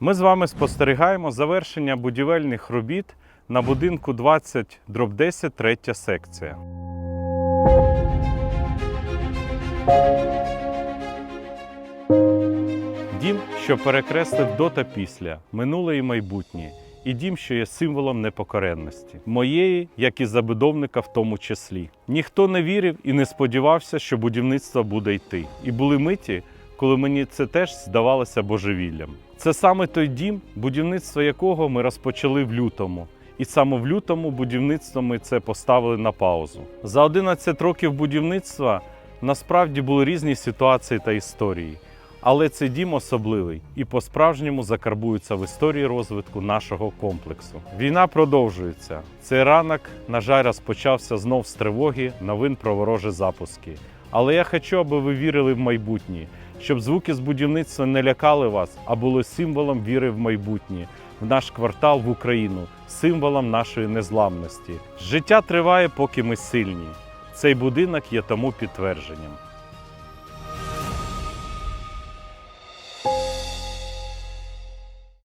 Ми з вами спостерігаємо завершення будівельних робіт на будинку 20 дроб 10, третя секція. Дім, що перекреслив до та після, минуле і майбутнє, і дім, що є символом непокоренності, моєї, як і забудовника в тому числі. Ніхто не вірив і не сподівався, що будівництво буде йти. І були миті, коли мені це теж здавалося божевіллям. Це саме той дім, будівництво якого ми розпочали в лютому. І саме в лютому будівництво ми це поставили на паузу. За 11 років будівництва насправді були різні ситуації та історії. Але цей дім особливий і по-справжньому закарбується в історії розвитку нашого комплексу. Війна продовжується. Цей ранок, на жаль, розпочався знов з тривоги новин про ворожі запуски. Але я хочу, аби ви вірили в майбутнє, щоб звуки з будівництва не лякали вас, а були символом віри в майбутнє, в наш квартал в Україну, символом нашої незламності. Життя триває, поки ми сильні. Цей будинок є тому підтвердженням.